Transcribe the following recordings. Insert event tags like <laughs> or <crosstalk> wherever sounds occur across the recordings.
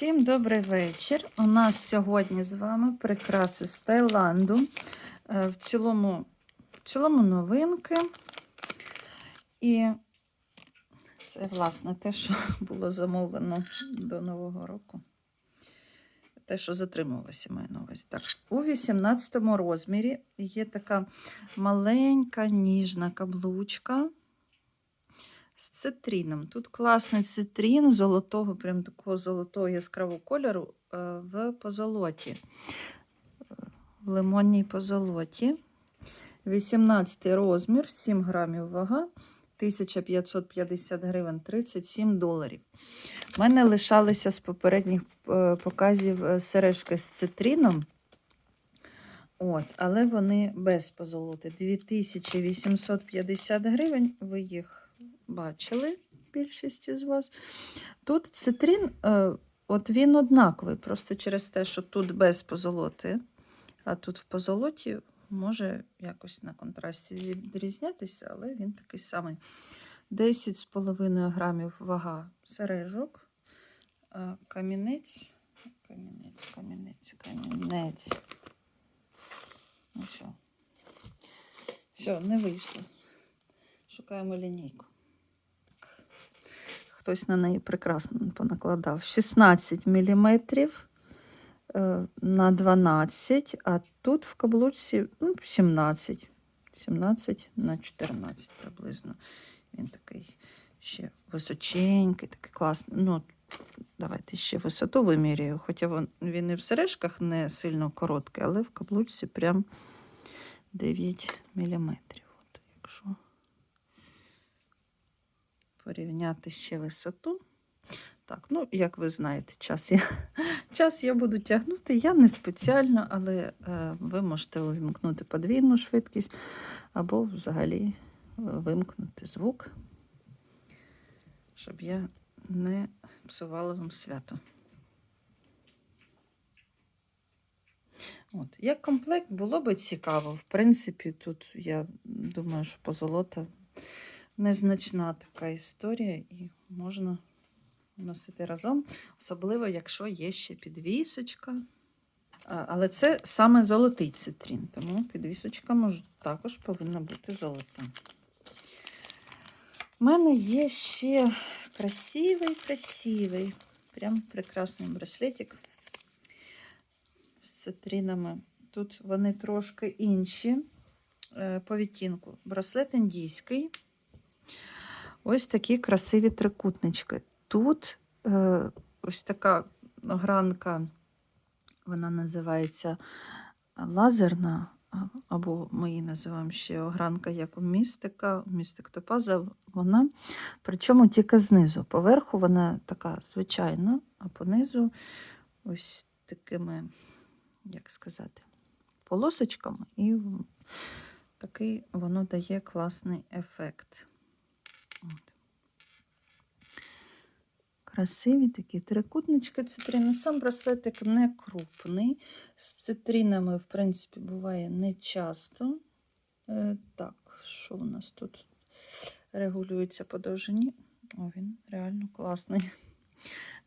Всім добрий вечір. У нас сьогодні з вами прикраси з Таїланду. Е, В цілому, в цілому новинки. І це, власне, те, що <laughs> було замовлено до Нового року. Те, що затримувалося, на увазі. Так, у 18 розмірі є така маленька ніжна каблучка з цитрином. Тут класний цитрин золотого, прям такого золотого яскравого кольору е, в позолоті. В лимонній позолоті. 18 розмір, 7 грамів вага, 1550 гривень, 37 доларів. У мене лишалися з попередніх е, показів е, сережки з цитрином. От, але вони без позолоти. 2850 гривень. Ви їх бачили, більшість з вас. Тут цитрин, е, от він однаковий, просто через те, що тут без позолоти, а тут в позолоті може якось на контрасті відрізнятися, але він такий самий. 10,5 грамів вага сережок, е, камінець, камінець, камінець, камінець. Ну все. Все, не вийшло. Шукаємо лінійку. Хтось на неї прекрасно понакладав. 16 мм на 12, а тут в каблучці ну, 17. 17 на 14 приблизно. Він такий ще височенький, такий класний. Ну, давайте ще висоту вимірюю. Хоча він і в сережках не сильно короткий, але в каблучці прям 9 мм. От, якщо порівняти ще висоту. Так, ну, як ви знаєте, час я, <laughs> час я буду тягнути. Я не спеціально, але е, ви можете увімкнути подвійну швидкість або взагалі е, вимкнути звук, щоб я не псувала вам свято. От. Як комплект було би цікаво. В принципі, тут я думаю, що позолота незначна така історія, і можна носити разом, особливо, якщо є ще підвісочка. Але це саме золотий цитрин, тому підвісочка може, також повинна бути золота. У мене є ще красивий, красивий, прям прекрасний браслетик з цитринами. Тут вони трошки інші е, по відтінку. Браслет індійський. Ось такі красиві трикутнички. Тут е, ось така гранка, вона називається лазерна, або ми її називаємо ще огранка як у містика, містик топаза. Вона, причому тільки знизу. Поверху вона така звичайна, а понизу ось такими, як сказати, полосочками, і такий воно дає класний ефект. От. Красиві такі трикутнички цитрину. Сам браслетик не крупний. З цитринами, в принципі, буває не часто. Е, так, що у нас тут регулюється по довжині? О, він реально класний.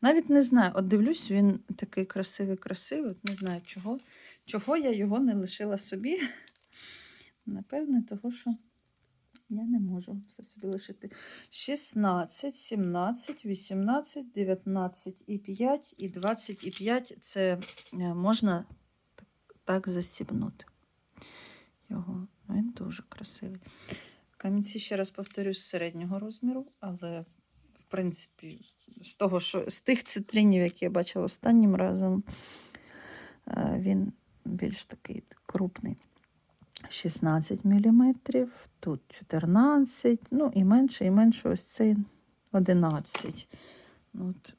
Навіть не знаю, от дивлюсь, він такий красивий-красивий. Не знаю, чого, чого я його не лишила собі. Напевне, того, що я не можу все собі лишити. 16, 17, 18, 19 і 5, і 25 це е, можна так, застібнути. Його. Він дуже красивий. Камінці, ще раз повторюсь, середнього розміру, але, в принципі, з того, що з тих цитринів, які я бачила останнім разом, е, він більш такий крупний. 16 мм, тут 14, ну і менше, і менше ось цей 11. Ну, От.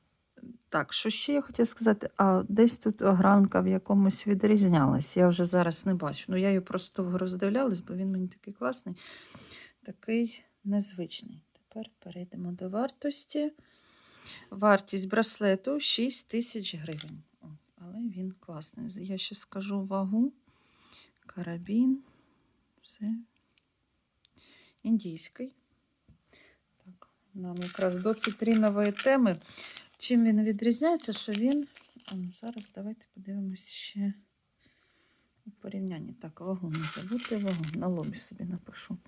Так, що ще я хотіла сказати? А десь тут огранка в якомусь відрізнялась. Я вже зараз не бачу. Ну, я її просто роздивлялась, бо він мені такий класний, такий незвичний. Тепер перейдемо до вартості. Вартість браслету 6 тисяч гривень. Але він класний. Я ще скажу вагу. Карабін. Все. Індійський. Так, нам якраз до цитринової теми Чим він відрізняється, що він. Зараз давайте подивимось ще у порівнянні. Так, вагу не забудьте вагу. На лобі собі напишу.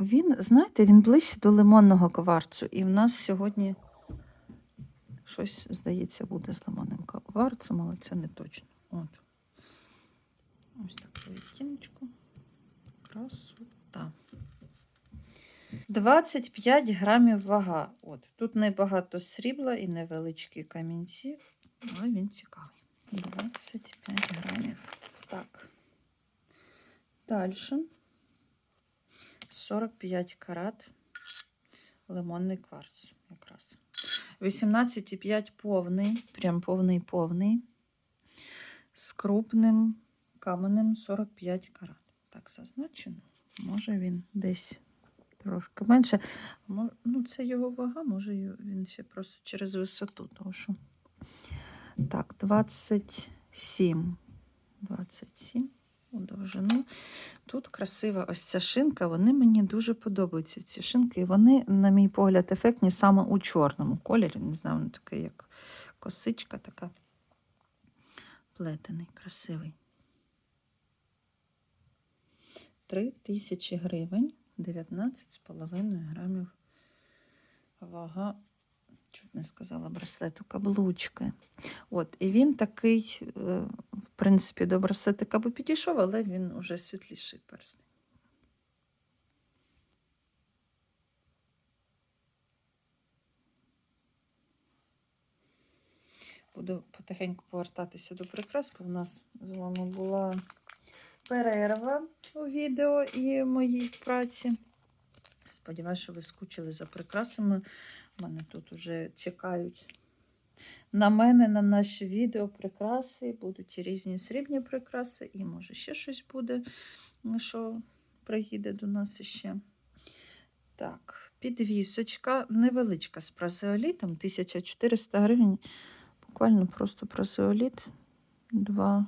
Він, знаєте, він ближче до лимонного кварцу. І в нас сьогодні щось, здається, буде з лимонним кварцем, але це не точно. От. Ось таку відтіночку. Красота. 25 грамів вага. От. Тут небагато срібла і невеличкі камінці, але він цікавий. 25 грамів. Так. Далі. 45 карат. Лимонний кварц якраз. 18,5 повний, прям повний-повний. З крупним каменем 45 карат. Так, зазначено. Може він десь трошки менше. Ну, це його вага, може він ще просто через висоту. Тому що... Так, 27. 27 у довжину. Тут красива ось ця шинка. Вони мені дуже подобаються. Ці шинки. І вони, на мій погляд, ефектні саме у чорному кольорі. Не знаю, він такий, як косичка така. Плетений, красивий. 3 тисячі гривень, 19,5 грамів вага, чуть не сказала, браслету каблучки. От, і він такий, е, в принципі, до браслетика би підійшов, але він уже світліший перстень. Буду потихеньку повертатися до прикрас, бо в нас з вами була перерва у відео і моїй праці. Сподіваюся, що ви скучили за прикрасами. У мене тут вже чекають на мене, на наші відео прикраси. Будуть і різні срібні прикраси, і може ще щось буде, що приїде до нас іще. Так, підвісочка невеличка з празеолітом, 1400 гривень. Буквально просто празеоліт. Два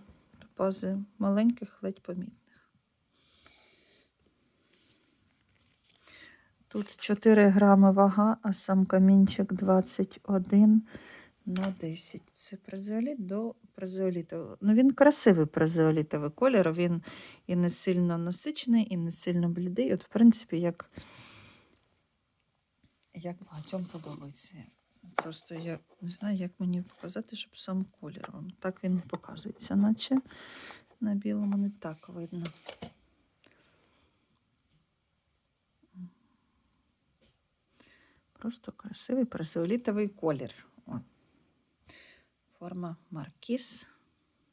пази маленьких, ледь помітних. Тут 4 грами вага, а сам камінчик 21 на 10. Це празеоліт до празеолітового. Ну, він красивий празеолітовий кольор, він і не сильно насичений, і не сильно блідий. От, в принципі, як, як багатьом подобається. Просто я не знаю, як мені показати, щоб сам колір. Вон Так він показується, наче на білому не так видно. Просто красивий пресеолітовий колір. О. Форма маркіз.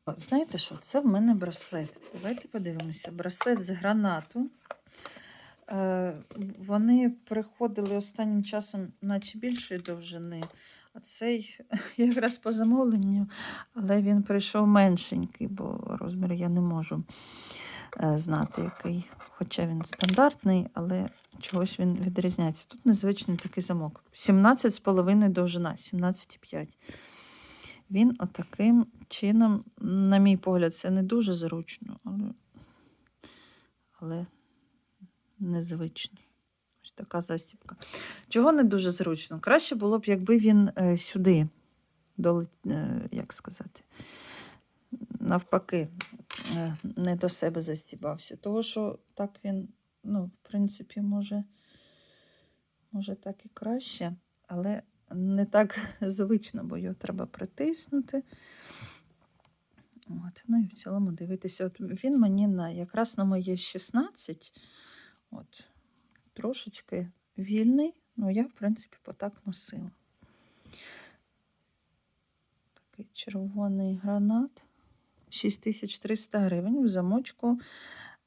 От, знаєте що? Це в мене браслет. Давайте подивимося. Браслет з гранату. Е, вони приходили останнім часом, наче більшої довжини. А цей <laughs> якраз по замовленню, але він прийшов меншенький, бо розмір я не можу е, знати, який. Хоча він стандартний, але чогось він відрізняється. Тут незвичний такий замок. 17,5 довжина, 17,5. Він отаким чином, на мій погляд, це не дуже зручно, але, але незвичний. Ось така застібка. Чого не дуже зручно? Краще було б, якби він е, сюди, до, е, як сказати, навпаки, е, не до себе застібався. Того, що так він, ну, в принципі, може, може так і краще, але не так <laughs> звично, бо його треба притиснути. От, ну і в цілому дивитися. От він мені на якраз на моє 16. От, трошечки вільний, ну я, в принципі, потак носила. Такий червоний гранат. 6300 гривень в замочку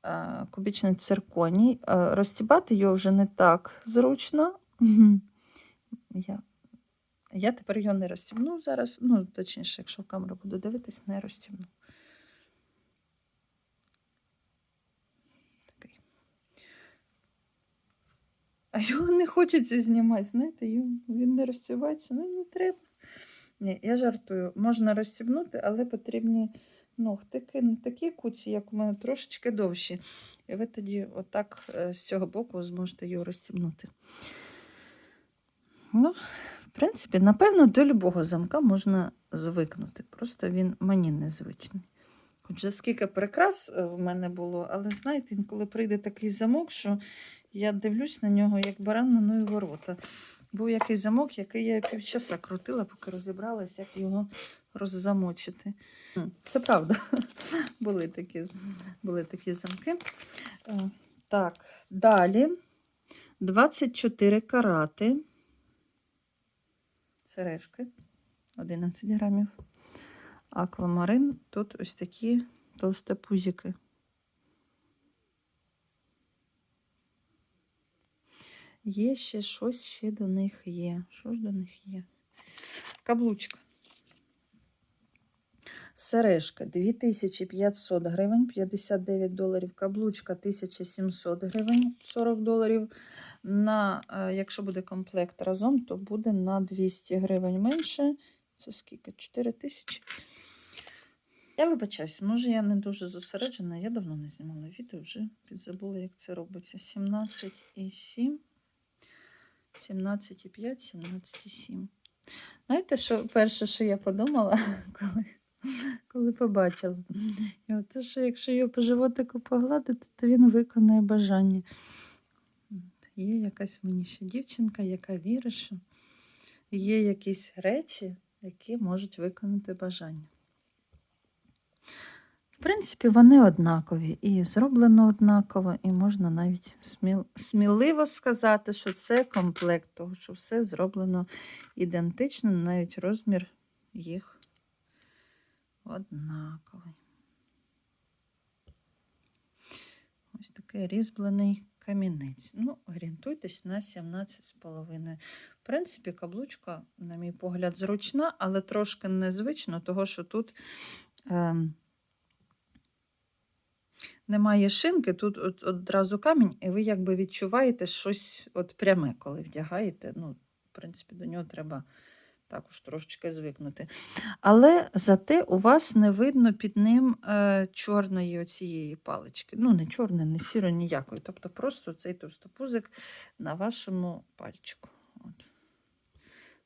е, кубічний цирконій. Е, Розтібати його вже не так зручно. Я, я тепер його не розтібну зараз. Ну, точніше, якщо в камеру буду дивитись, не розтібну. А його не хочеться знімати, знаєте, він не розтібається, ну не треба. Ні, я жартую. Можна розстібнути, але потрібні ногтики, не такі куці, як у мене, трошечки довші. І ви тоді отак е, з цього боку зможете його розстібнути. Ну, в принципі, напевно, до любого замка можна звикнути. Просто він мені незвичний. Хоча скільки прикрас е, в мене було, але знаєте, інколи прийде такий замок, що я дивлюсь на нього, як баран на нові ворота. Був якийсь замок, який я півчаса крутила, поки розібралась, як його роззамочити. Це правда. <laughs> були, такі, були такі замки. Е, Так, далі 24 карати. Сережки 11 грамів. Аквамарин. Тут ось такі толстопузики. Є ще щось ще до них є. Що ж до них є? Каблучка. Сережка 2500 гривень, 59 доларів. Каблучка 1700 гривень, 40 доларів. На, е, якщо буде комплект разом, то буде на 200 гривень менше. Це скільки? 4 тисячі. Я вибачаюсь, може я не дуже зосереджена, я давно не знімала відео, вже підзабула, як це робиться. 17,7, 17,5, 17,7. Знаєте, що перше, що я подумала, <laughs> коли, коли побачила? І от те, що якщо його по животику погладити, то він виконає бажання. Є якась мені ще дівчинка, яка вірить, що є якісь речі, які можуть виконати бажання. В принципі, вони однакові і зроблено однаково, і можна навіть сміл... сміливо сказати, що це комплект, того що все зроблено ідентично, навіть розмір їх однаковий. Ось такий різьблений камінець. Ну, орієнтуйтесь на 17,5. В принципі, каблучка, на мій погляд, зручна, але трошки незвично, того що тут. Ем, немає шинки, тут от, одразу камінь, і ви якби відчуваєте щось от пряме, коли вдягаєте. Ну, в принципі, до нього треба також трошечки звикнути. Але зате у вас не видно під ним е, чорної оцієї палички. Ну, не чорної, не сірої, ніякої. Тобто просто цей товстопузик на вашому пальчику. От.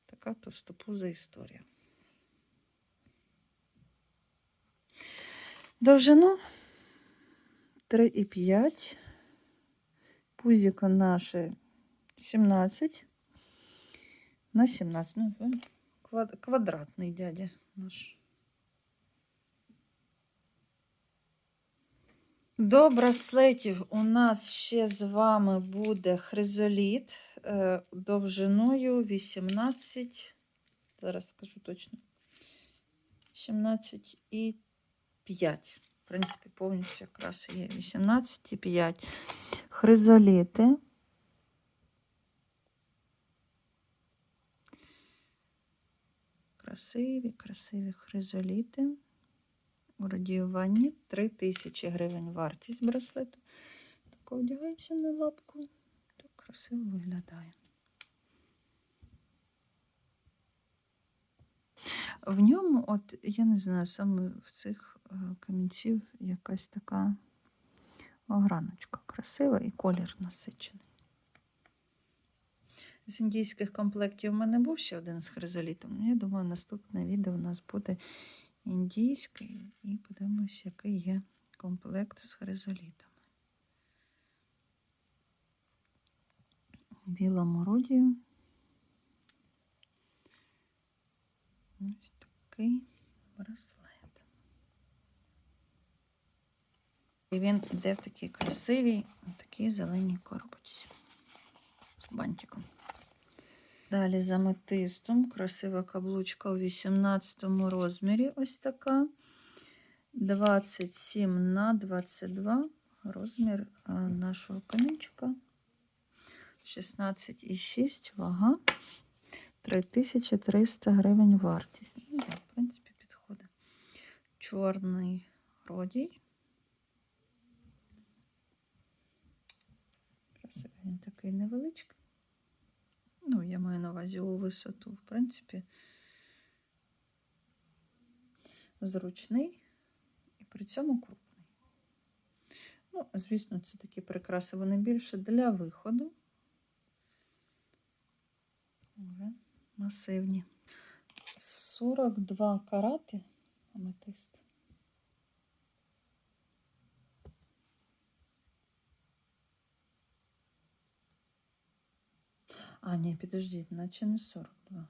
Така товстопуза історія. Довжину 3,5. Пузіко наше 17 на 17. Ну, квадратний дядя наш. До браслетів у нас ще з вами буде хризоліт е, довжиною 18. Зараз скажу точно. 17 і 5. В принципі, повністю якраз є 18,5. Хризоліти. Красиві, красиві хризоліти. У радіюванні 3 тисячі гривень вартість браслету. Так одягається на лапку. Так красиво виглядає. В ньому, от, я не знаю, саме в цих камінців якась така ограночка красива і колір насичений. З індійських комплектів у мене був ще один з хризолітом. Я думаю, наступне відео у нас буде індійський і подивимось, який є комплект з хризолітами. Білому роді. Ось такий браслет. І він йде в такій красивій, такій зеленій коробочці з бантиком. Далі за метистом красива каблучка у 18 розмірі. Ось така. 27 на 22 розмір нашого камінчика. 16,6 вага. 3300 гривень вартість. Ну, в принципі, підходить. Чорний родій. Красивий він такий невеличкий. Ну, я маю на увазі у висоту, в принципі, зручний і при цьому крупний. Ну, звісно, це такі прикраси, вони більше для виходу. Вже масивні. 42 карати аметист. А, ні, підождіть, наче не 42.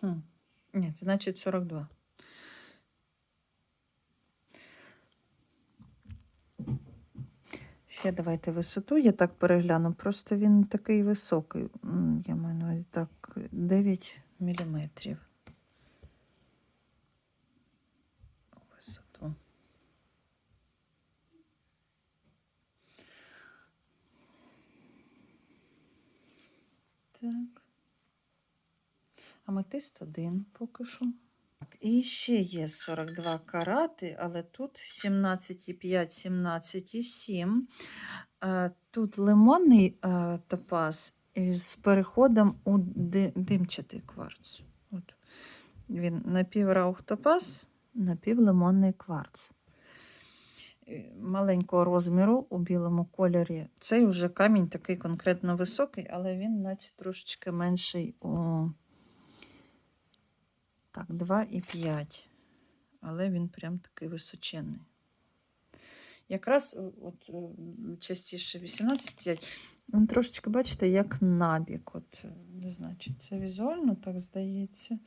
Хм. Ні, це значить 42. Ще давайте висоту. Я так перегляну. Просто він такий високий. Я маю на увазі так 9 міліметрів. Висоту. Так. Аметист один поки що. І ще є 42 карати, але тут 17,5, 17,7. Е, Тут лимонний е, топаз з переходом у димчатий кварц. От. Він напівраух топаз, напівлимонний кварц. Е, Маленького розміру у білому кольорі. Цей вже камінь такий конкретно високий, але він наче трошечки менший у так, 2,5. Але він прям такий височенний. Якраз е, от, е, частіше 18,5. Він трошечки, бачите, як набік. От, е, не знаю, чи це візуально так здається.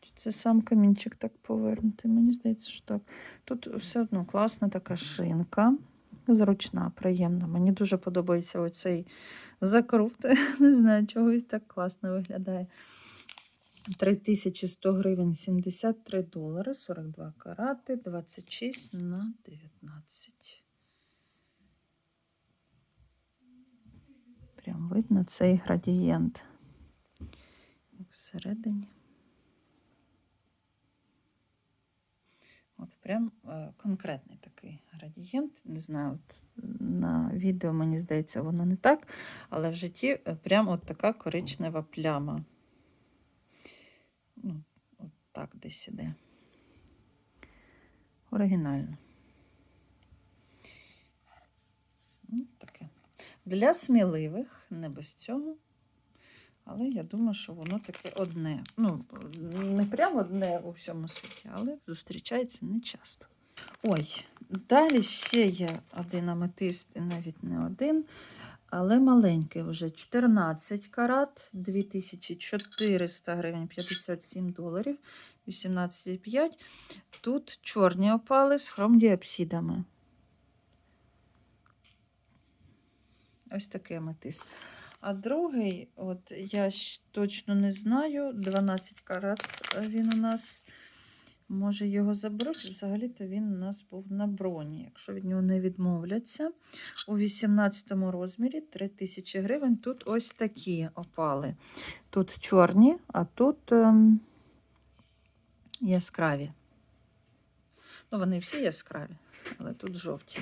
Чи це сам камінчик так повернутий? Мені здається, що так. Тут все одно класна така шинка. Зручна, приємна. Мені дуже подобається оцей закрут. <laughs> Не знаю, чогось так класно виглядає. 3100 гривень 73 долари, 42 карати, 26 на 19. Прям видно цей градієнт. Всередині. От прям е, конкретний такий градієнт. Не знаю, от на відео, мені здається, воно не так, але в житті е, прям от така коричнева пляма. Так десь іде. Оригінально. Ну, таке. Для сміливих, не без цього. Але я думаю, що воно таке одне. Ну, не прямо одне у всьому світі, але зустрічається не часто. Ой, далі ще є один аметист, і навіть не один, але маленький вже 14 карат, 2400 гривень 57 доларів, 18,5. Тут чорні опали з хромдіапсидами. Ось такий аметист. А другий, от я ж точно не знаю, 12 карат він у нас. Може, його заберуть. Взагалі-то він у нас був на броні. Якщо від нього не відмовляться. У 18 розмірі 3000 гривень. Тут ось такі опали. Тут чорні, а тут ем, яскраві. Ну, вони всі яскраві, але тут жовті.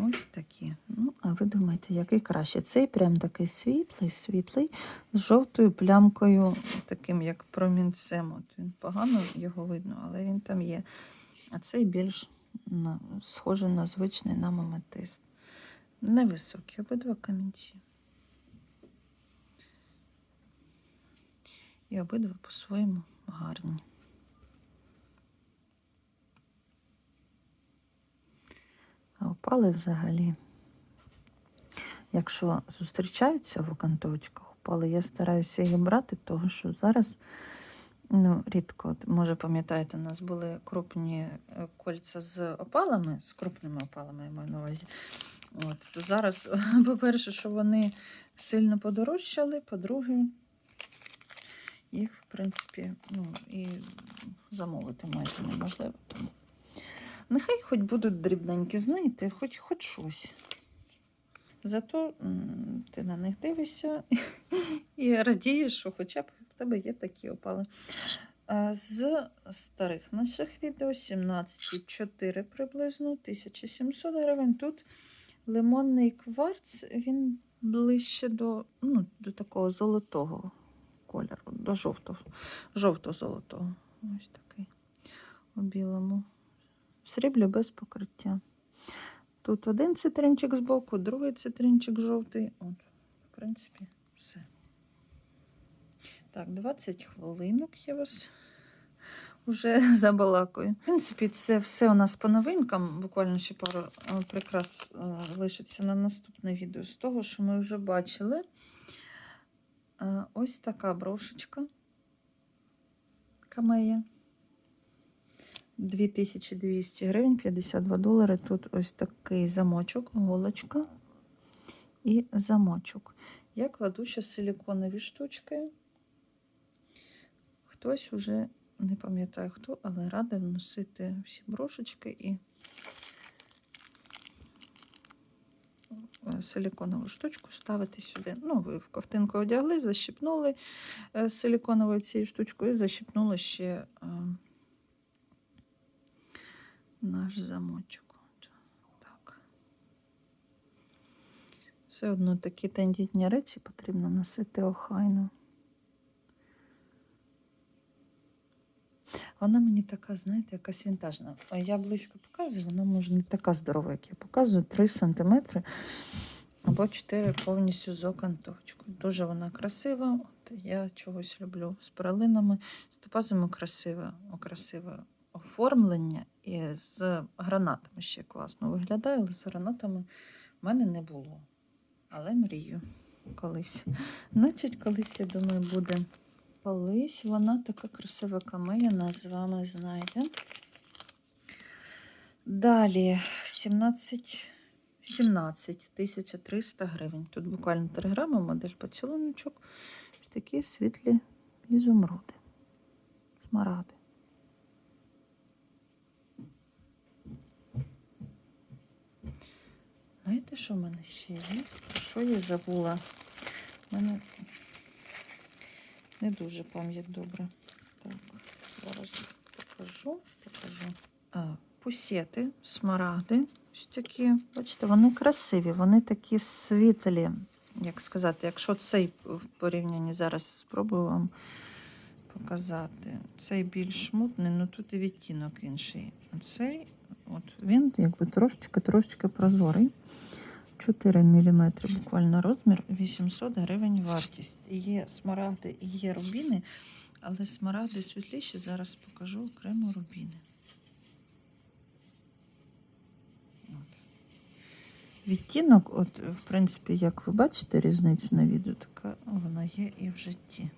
Ось такі. Ну, а ви думаєте, який краще? Цей прям такий світлий, світлий, з жовтою плямкою, таким як промінцем. От він погано його видно, але він там є. А цей більш на, схожий на звичний нам аметист. Невисокі обидва камінці. І обидва по-своєму гарні. А опали взагалі, якщо зустрічаються в окантовочках опали, я стараюся їх брати, тому що зараз ну, рідко, може, пам'ятаєте, у нас були крупні е, кольця з опалами, з крупними опалами, я маю на увазі. От, то зараз, <laughs> по-перше, що вони сильно подорожчали, по-друге, їх, в принципі, ну, і замовити майже неможливо. Тому Нехай хоч будуть дрібненькі, знаєте, хоч хоч щось. Зато ти на них дивишся <laughs> і радієш, що хоча б в тебе є такі опали. З старих наших відео 17,4 приблизно, 1700 гривень. Тут лимонний кварц, він ближче до, ну, до такого золотого кольору, до жовтого, жовто-золотого. Ось такий у білому. Сріблі без покриття. Тут один цитринчик збоку, другий цитринчик жовтий. От, в принципі, все. Так, 20 хвилинок я вас вже <laughs> забалакую. В принципі, це все у нас по новинкам. Буквально ще пару е, прикрас е, лишиться на наступне відео з того, що ми вже бачили. Е, Ось така брошечка. Камея. 2200 гривень, 52 долари. Тут ось такий замочок, голочка і замочок. Я кладу ще силіконові штучки. Хтось уже не пам'ятаю хто, але радив носити всі брошечки і силіконову штучку ставити сюди. Ну, ви в ковтинку одягли, защипнули е, силіконовою цією штучкою і защипнули ще е, наш замочок. Так. Все одно такі тендітні речі потрібно носити охайно. Вона мені така, знаєте, якась вінтажна. Я близько показую, вона може не така здорова, як я показую. 3 см або 4 повністю з окантовочкою. Дуже вона красива. От я чогось люблю з перлинами, з топазами красиве, красиве оформлення і з гранатами ще класно виглядає, але з гранатами в мене не було. Але мрію колись. Значить, колись, я думаю, буде. Колись вона така красива камея, нас з вами знайде. Далі 17, 17 1300 гривень. Тут буквально 3 грами, модель поцілуночок. Ось такі світлі ізумруди. Смаради. Знаєте, що в мене ще є? Що я забула? У мене не дуже пам'ять добре. Так, зараз покажу, покажу. А, пусети, смаради. Ось такі, бачите, вони красиві, вони такі світлі. Як сказати, якщо цей в порівнянні зараз спробую вам показати. Цей більш мутний, ну тут і відтінок інший. А цей, от він якби трошечки трошечки прозорий. 4 мм буквально розмір, 800 гривень вартість. Є смарагди і є рубіни, але смарагди світліші, зараз покажу окремо рубіни. Відтінок, от, в принципі, як ви бачите різницю на відео, така вона є і в житті.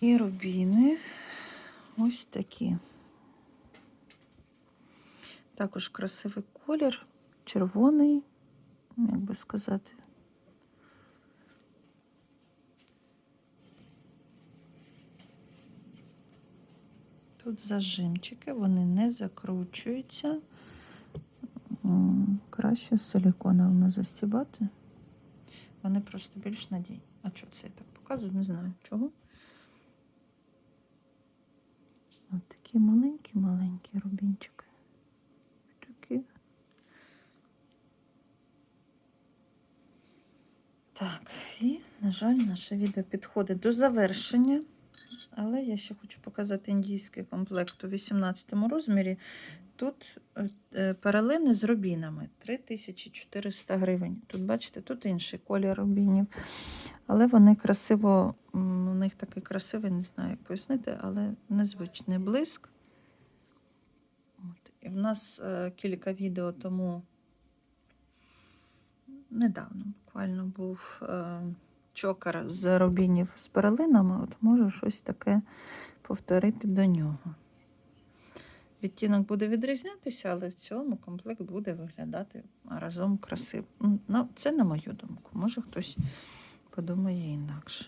І рубіни ось такі. Також красивий колір, червоний, як би сказати. Тут зажимчики, вони не закручуються. Краще силіконовими застібати. Вони просто більш надійні. А що це я так показую? Не знаю чого. Ось такі маленькі-маленькі рубінчики. Такі. Так, і, на жаль, наше відео підходить до завершення. Але я ще хочу показати індійський комплект у 18 розмірі. Тут е, е, перелини з рубінами 3400 гривень. Тут, бачите, тут інший колір рубінів. Але вони красиво, у них такий красивий, не знаю, як пояснити, але незвичний блиск. От. І в нас е, кілька відео тому недавно буквально був е, чокер з рубінів з перелинами. От можу щось таке повторити до нього. Відтінок буде відрізнятися, але в цілому комплект буде виглядати разом красиво. Ну, це на мою думку. Може хтось подумає інакше.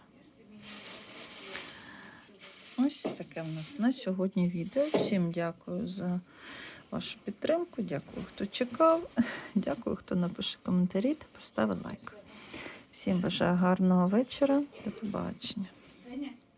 Ось таке в нас на сьогодні відео. Всім дякую за вашу підтримку. Дякую, хто чекав. <laughs> Дякую, хто напише коментарі та поставить лайк. Всім бажаю гарного вечора. До побачення.